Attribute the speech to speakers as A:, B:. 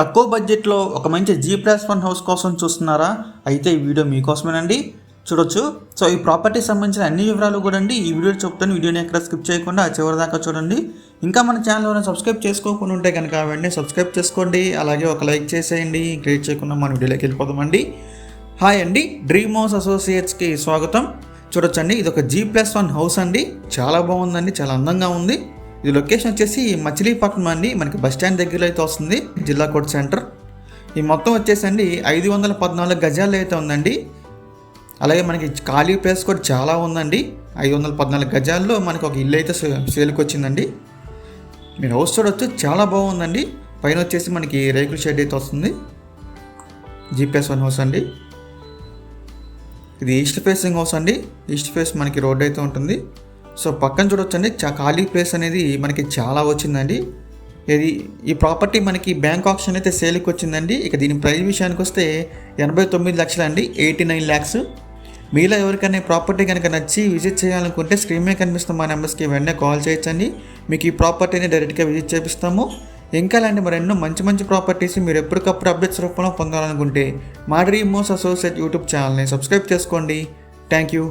A: తక్కువ బడ్జెట్లో ఒక మంచి జీ ప్లస్ వన్ హౌస్ కోసం చూస్తున్నారా? అయితే ఈ వీడియో మీకోసమేనండి. చూడొచ్చు. సో ఈ ప్రాపర్టీ సంబంధించిన అన్ని వివరాలు కూడా అండి ఈ వీడియో చెప్తాను. వీడియోని ఎక్కడ స్కిప్ చేయకుండా చివరి దాకా చూడండి. ఇంకా మన ఛానల్ సబ్స్క్రైబ్ చేసుకోకుండా ఉంటే కనుక వెంటనే సబ్స్క్రైబ్ చేసుకోండి. అలాగే ఒక లైక్ చేసేయండి. క్రియేట్ చేయకుండా మన వీడియోలోకి వెళ్ళిపోదామండి. హాయ్ అండి. డ్రీమ్ హౌస్ అసోసియేట్స్కి స్వాగతం. చూడొచ్చండి. ఇది ఒక జీ ప్లస్ వన్ హౌస్ అండి. చాలా బాగుందండి. చాలా అందంగా ఉంది. ఇది లొకేషన్ వచ్చేసి మచిలీపట్నం అండి. మనకి బస్ స్టాండ్ దగ్గరలో అయితే వస్తుంది. జిల్లా కోర్ట్ సెంటర్. ఈ మొత్తం వచ్చేసి అండి ఐదు వందల పద్నాలుగు గజాలు అయితే ఉందండి. అలాగే మనకి ఖాళీ ప్లేస్ కూడా చాలా ఉందండి. ఐదు వందల పద్నాలుగు గజాల్లో మనకి ఒక ఇల్లు అయితే సేల్కి వచ్చిందండి. మీరు హౌస్ చూడొచ్చు చాలా బాగుందండి. పైన వచ్చేసి మనకి రేకుల షెడ్ అయితే వస్తుంది. జీపీఎస్ వన్ హౌస్ అండి. ఇది ఈస్ట్ ఫేసింగ్ హౌస్ అండి. ఈస్ట్ ఫేస్ మనకి రోడ్ అయితే ఉంటుంది. సో పక్కన చూడొచ్చండి చా ఖాళీ ప్లేస్ అనేది మనకి చాలా వచ్చిందండి. ఇది ఈ ప్రాపర్టీ మనకి బ్యాంక్ ఆప్షన్ అయితే సేల్కి వచ్చిందండి. ఇక దీని ప్రైస్ విషయానికి వస్తే ఎనభై తొమ్మిది లక్షలు అండి ఎయిటీ నైన్ ల్యాక్స్. మీలో ఎవరికైనా ప్రాపర్టీ కనుక నచ్చి విజిట్ చేయాలనుకుంటే స్క్రీన్ మీద కనిపిస్తున్న మా నెంబర్స్కి వెంటనే కాల్ చేయొచ్చండి. మీకు ఈ ప్రాపర్టీని డైరెక్ట్గా విజిట్ చేపిస్తాము. ఇంకా ఇలాంటి మరెన్నో మంచి మంచి ప్రాపర్టీస్ మీరు ఎప్పటికప్పుడు అప్డేట్స్ రూపంలో పొందాలనుకుంటే మా డ్రీమ్ మోస్ అసోసియేట్ యూట్యూబ్ ఛానల్ని సబ్స్క్రైబ్ చేసుకోండి. Thank you.